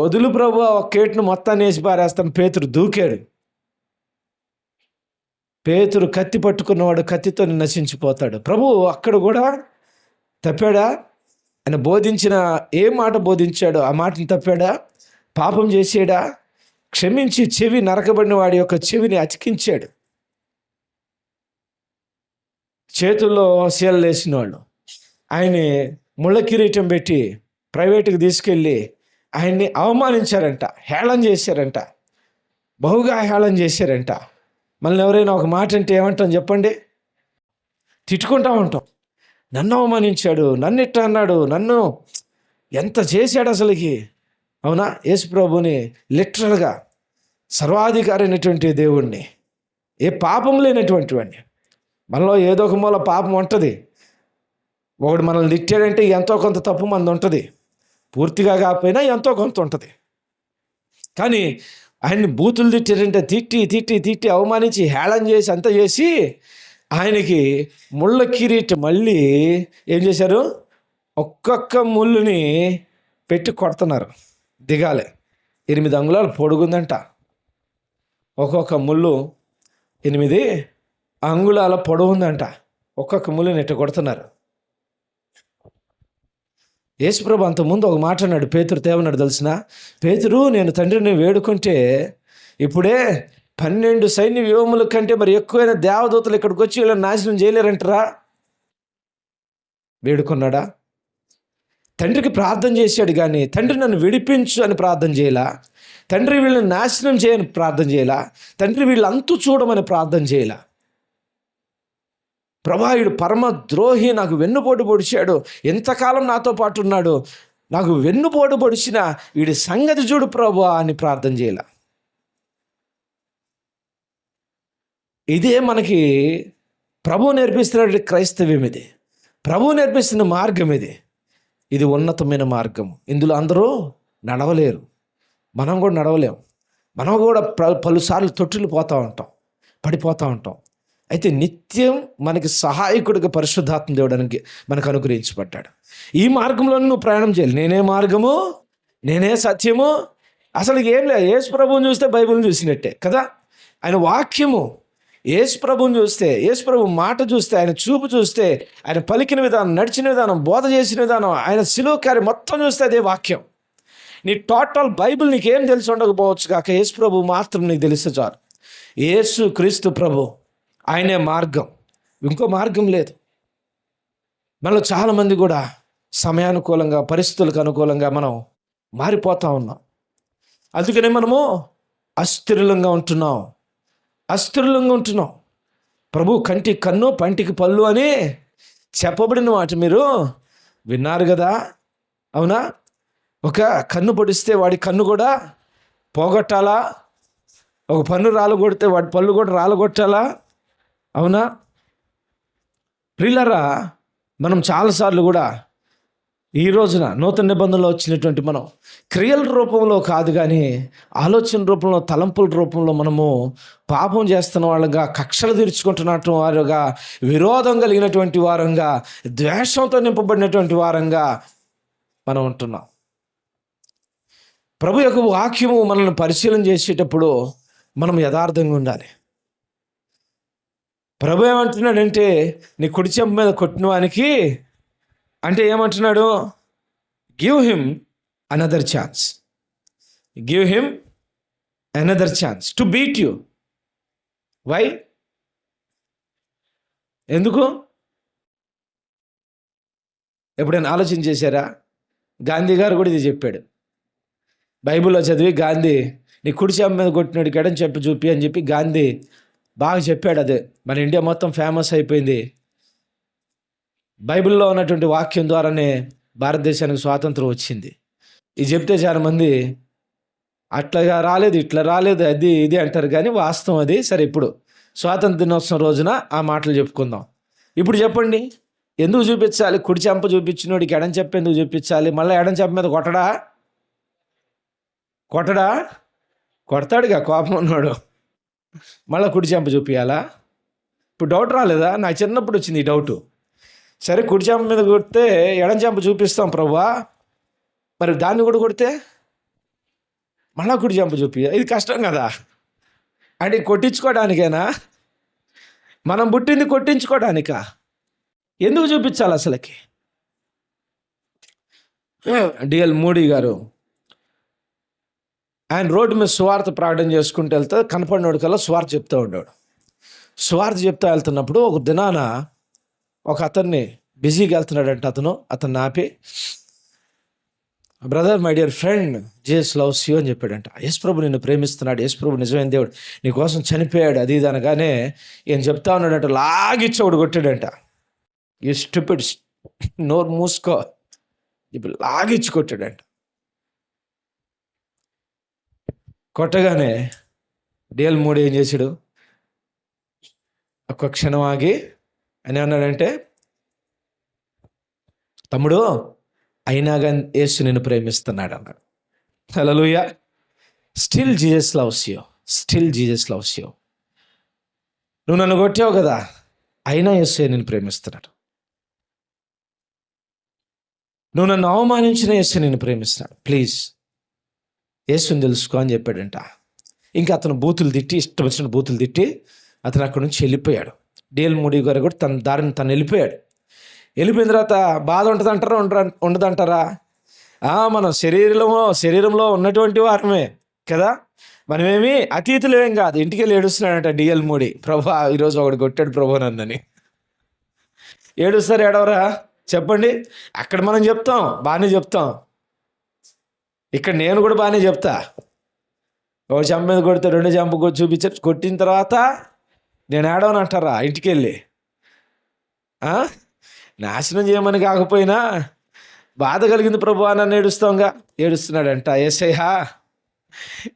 వదులు ప్రభు ఒక కేటును మొత్తాన్ని వేసి పారేస్తాను పేతురు దూకాడు. పేతురు కత్తి పట్టుకున్నవాడు కత్తితో నశించిపోతాడు. ప్రభు అక్కడ కూడా తప్పాడా? ఆయన బోధించిన ఏ మాట బోధించాడో ఆ మాటని తప్పాడా? పాపం చేసాడా? క్షమించి చెవి నరకబడిన వాడి యొక్క చెవిని అతికించాడు. చేతుల్లో సీల్ వేసిన వాళ్ళు ఆయన ముళ్ళ కిరీటం పెట్టి ప్రైవేట్కి తీసుకెళ్ళి ఆయన్ని అవమానించారంట హేళన చేశారంట. బహుగా హేళన చేశారంట. మళ్ళీ ఎవరైనా ఒక మాట అంటే ఏమంటాం చెప్పండి? తిట్టుకుంటా ఉంటాం. నన్ను అవమానించాడు నన్ను ఇట్ట అన్నాడు నన్ను ఎంత చేశాడు అసలుకి? అవునా? యేసు ప్రభుని లిటరల్గా సర్వాధికారి అయినటువంటి దేవుణ్ణి ఏ పాపం లేనటువంటి వాడిని మనలో ఏదో ఒక మూల పాపం ఉంటుంది. ఒకడు మనల్ని తిట్టాడంటే ఎంతో కొంత తప్పు మనది ఉంటుంది. పూర్తిగా కాకపోయినా ఎంతో కొంత ఉంటుంది. కానీ ఆయన్ని బూతులు తిట్టారంటే తిట్టి తిట్టి తిట్టి అవమానించి హేళన చేసి అంత చేసి ఆయనకి ముళ్ళ కిరీటం మళ్ళీ ఏం చేశారు? ఒక్కొక్క ముళ్ళుని పెట్టి కొడుతున్నారు. దిగాలి. ఎనిమిది అంగుళాలు పొడుగుందంట. ఒక్కొక్క ముళ్ళు ఎనిమిది అంగుళాల పొడుగుందంట ఒక్కొక్క ముళ్ళుని ఇట్ట కొడుతున్నారు. యేసుప్రభు అంతకుముందు ఒక మాట అన్నాడు పేతురు తేవన్నాడు తెలిసిన? పేతురు నేను తండ్రిని వేడుకుంటే ఇప్పుడే పన్నెండు సైన్య వ్యూహముల కంటే మరి ఎక్కువైన దేవదూతలు ఇక్కడికి వచ్చి వీళ్ళని నాశనం చేయలేరంటారా? వేడుకున్నాడా? తండ్రికి ప్రార్థన చేశాడు కానీ తండ్రి నన్ను విడిపించు అని ప్రార్థన చేయలా? తండ్రి వీళ్ళని నాశనం చేయని ప్రార్థన చేయలా? తండ్రి వీళ్ళంతు చూడమని ప్రార్థన చేయలా? ప్రభాయుడు పరమ ద్రోహి నాకు వెన్నుపోటు పొడిచాడు. ఎంతకాలం నాతో పాటు ఉన్నాడు? నాకు వెన్నుపోటు పొడిచిన వీడి సంగతి చూడు ప్రభు అని ప్రార్థన చేయాల. ఇదే మనకి ప్రభు నేర్పిస్తున్న క్రైస్తవ్యం ఇది. ప్రభు నేర్పిస్తున్న మార్గం ఇది. ఇది ఉన్నతమైన మార్గం. ఇందులో అందరూ నడవలేరు. మనం కూడా నడవలేం. మనం కూడా ప పలుసార్లు తొట్టులు పోతూ ఉంటాం. పడిపోతూ ఉంటాం. అయితే నిత్యం మనకి సహాయకుడిగా పరిశుద్ధాత్మ దేవుడానికి మనకు అనుగ్రహించబడ్డాడు. ఈ మార్గంలో నువ్వు ప్రయాణం చేయాలి. నేనే మార్గము నేనే సత్యము. అసలు ఏం లేదు. యేసు ప్రభువుని చూస్తే బైబిల్ని చూసినట్టే కదా? ఆయన వాక్యము యేసు ప్రభువుని చూస్తే యేసు ప్రభు మాట చూస్తే ఆయన చూపు చూస్తే ఆయన పలికిన విధానం నడిచిన విధానం బోధ చేసిన విధానం ఆయన సిలువ కార్యం మొత్తం చూస్తే అదే వాక్యం. నీ టోటల్ బైబిల్ నీకేం తెలిసి ఉండకపోవచ్చు కాక యేసు ప్రభు మాత్రం నీకు తెలిస్తే చాలు. యేసు క్రీస్తు ప్రభు. ఆయనే మార్గం. ఇంకో మార్గం లేదు. మనలో చాలామంది కూడా సమయానుకూలంగా పరిస్థితులకు అనుకూలంగా మనం మారిపోతూ ఉన్నాం. అందుకనే మనము అస్థిరంగా ఉంటున్నాం. అస్థిరంగా ఉంటున్నాం. ప్రభు కంటి కన్ను పంటికి పళ్ళు అని చెప్పబడిన వాటి మీరు విన్నారు కదా? అవునా? ఒక కన్ను పొడిస్తే వాడి కన్ను కూడా పోగొట్టాలా? ఒక పన్ను రాలగొడితే వాడి పళ్ళు కూడా రాలగొట్టాలా అవునా? ప్రిల్లరా మనం చాలాసార్లు కూడా ఈ రోజున నూతన నిబంధనలో వచ్చినటువంటి మనం క్రియల రూపంలో కాదు కానీ ఆలోచన రూపంలో తలంపుల రూపంలో మనము పాపం చేస్తున్న వాళ్ళగా కక్షలు తీర్చుకుంటున్నట్టు వారుగా విరోధం కలిగినటువంటి వారంగా ద్వేషంతో నింపబడినటువంటి వారంగా మనం ఉంటున్నాం. ప్రభు యొక్క వాక్యము మనల్ని పరిశీలన చేసేటప్పుడు మనం యథార్థంగా ఉండాలి. ప్రభు ఏమంటున్నాడంటే నీ కుడి చెంప మీద కొట్టిన వానికి అంటే ఏమంటున్నాడు? Give him another chance give him another chance to beat you why ఎందుకు? ఎప్పుడైనా ఆలోచన చేశారా? గాంధీ గారు కూడా ఇది చెప్పాడు. బైబిల్లో చదివి గాంధీ నీ కుడి చెంప మీద కొట్టినాడు కడని చెప్పి చూపి అని చెప్పి గాంధీ బాగా చెప్పాడు అదే. మన ఇండియా మొత్తం ఫేమస్ అయిపోయింది. బైబిల్లో ఉన్నటువంటి వాక్యం ద్వారానే భారతదేశానికి స్వాతంత్రం వచ్చింది. ఇది చెప్తే చాలా మంది అట్లాగా రాలేదు ఇట్లా రాలేదు అది ఇది అంటారు కానీ వాస్తవం అది. సరే ఇప్పుడు స్వాతంత్ర దినోత్సవం రోజున ఆ మాటలు చెప్పుకుందాం. ఇప్పుడు చెప్పండి ఎందుకు చూపించాలి? కుడి చెంప చూపించినోడికి ఎడం చెప్ప ఎందుకు చూపించాలి? మళ్ళీ ఎడం చెంప మీద కొట్టడా? కొట్టడా? కొడతాడుగా కోపం ఉన్నాడు. మళ్ళీ కుడి చెంప చూపించాలా ఇప్పుడు డౌట్ రాలేదా? నాకు చిన్నప్పుడు వచ్చింది ఈ డౌటు సరే కుడి చెంప మీద కొడితే ఎడం చెంప చూపిస్తాం ప్రభా. మరి దాన్ని కూడా కొడితే? మళ్ళా కుడి చెంప చూపి ఇది కష్టం కదా. అంటే కొట్టించుకోవడానికేనా మనం పుట్టింది కొట్టించుకోవడానిక ఎందుకు చూపించాలి అసలుకి? డిఎల్ మోడీ గారు. ఆయన రోడ్డు మీద స్వార్థ ప్రకటన చేసుకుంటూ వెళ్తే కనపడినోడు కల్లా స్వార్థ చెప్తూ ఉన్నాడు స్వార్థ చెప్తూ వెళ్తున్నప్పుడు ఒక దినాన ఒక అతన్ని బిజీగా వెళ్తున్నాడంట అతను. అతన్ని ఆపి brother my dear friend Jesus loves you అని చెప్పాడంట. యశ్ ప్రభు నిన్ను ప్రేమిస్తున్నాడు. యశ్ ప్రభు నిజమైన దేవుడు. నీ కోసం చనిపోయాడు. అది ఇది అనగానే ఈయన చెప్తా ఉన్నాడంట. లాగిచ్చోడు కొట్టాడంట. ఈ స్టూపిడ్ నోరు మూసుకో ఇప్పుడు లాగిచ్చి కొట్టాడంట. కొట్టగానే డిఎల్ మూడు ఏం చేశాడు? ఒక్క క్షణం ఆగి అని అన్నాడంటే తమ్ముడు అయినా కానీ యేసు నిన్ను ప్రేమిస్తున్నాడు అన్నాడు. హలోయ still Jesus loves you. Still Jesus loves you. నువ్వు నన్ను కొట్టావు కదా అయినా యేసు నేను ప్రేమిస్తున్నాడు. నువ్వు నన్ను అవమానించిన యేసు నేను ప్రేమిస్తున్నాడు. ప్లీజ్ యేసుని తెలుసుకో అని చెప్పాడంట. ఇంకా అతను బూతులు తిట్టి ఇష్టం వచ్చిన బూతులు తిట్టి అతను అక్కడి నుంచి వెళ్ళిపోయాడు. డిఎల్ మూడీ గారు కూడా తన దారిని తను వెళ్ళిపోయాడు. వెళ్ళిపోయిన తర్వాత బాధ ఉంటుందంటారా ఉండరా ఉండదంటారా? మనం శరీరంలో శరీరంలో ఉన్నటువంటి వారమే కదా. మనమేమి అతీతులేం కాదు. ఇంటికి వెళ్ళి ఏడుస్తున్నాడంట డిఎల్ మూడి. ప్రభా ఈరోజు ఒకడు కొట్టాడు ప్రభు నన్నని. ఏడుస్తారు ఏడవరా? చెప్పండి. అక్కడ మనం చెప్తాం బాగానే చెప్తాం. ఇక్కడ నేను కూడా బాగానే చెప్తా. ఒక చెంప మీద కొడితే రెండు చెంప చూపించ కొట్టిన తర్వాత నేను ఏడవని అంటారా? ఇంటికి వెళ్ళి నాశనం చేయమని కాకపోయినా బాధ కలిగింది ప్రభు అని నన్ను ఏడుస్తాంగా ఏడుస్తున్నాడంట ఏసయ్యా.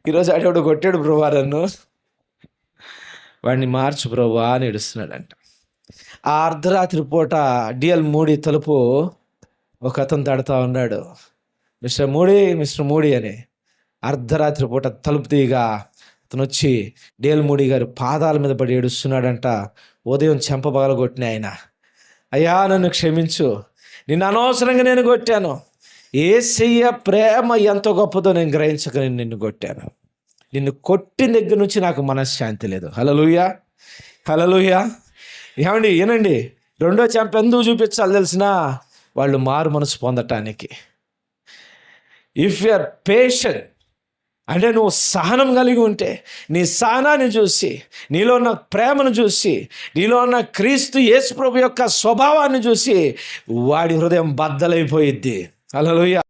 ఈరోజు ఆడేవాడు కొట్టాడు ప్రభు నన్ను. వాడిని మార్చు ప్రభు అని ఏడుస్తున్నాడంట. ఆ అర్ధరాత్రి పూట డిఎల్ మూడి తలుపు ఒక అతను తడతా ఉన్నాడు. మిస్టర్ మోడీ మిస్టర్ మోడీ అని అర్ధరాత్రి పూట తలుపు తీయగా అతను వచ్చి డేల్ మూడి గారు పాదాల మీద పడి ఏడుస్తున్నాడంట ఉదయం చెంప పగలగొట్టిన ఆయన. అయ్యా నన్ను క్షమించు. నిన్ను అనవసరంగా నేను కొట్టాను. ఏసయ్య ప్రేమ ఎంత గొప్పదో నేను గ్రహించక నేను నిన్ను కొట్టాను. నిన్ను కొట్టిన దగ్గర నుంచి నాకు మనశ్శాంతి లేదు. హలలుయా హలలుయా ఏమండి ఏనండి రెండో చెంప ఎందుకు చూపించాలి తెలిసిన వాళ్ళు మారు మనసు పొందటానికి. ఇఫ్ యు ఆర్ పేషెంట్ అంటే నువ్వు సహనం కలిగి ఉంటే నీ సహనాన్ని చూసి నీలో ఉన్న ప్రేమను చూసి నీలో ఉన్న క్రీస్తు యేసు ప్రభు యొక్క స్వభావాన్ని చూసి వాడి హృదయం బద్దలైపోయిద్ది. అలలోయ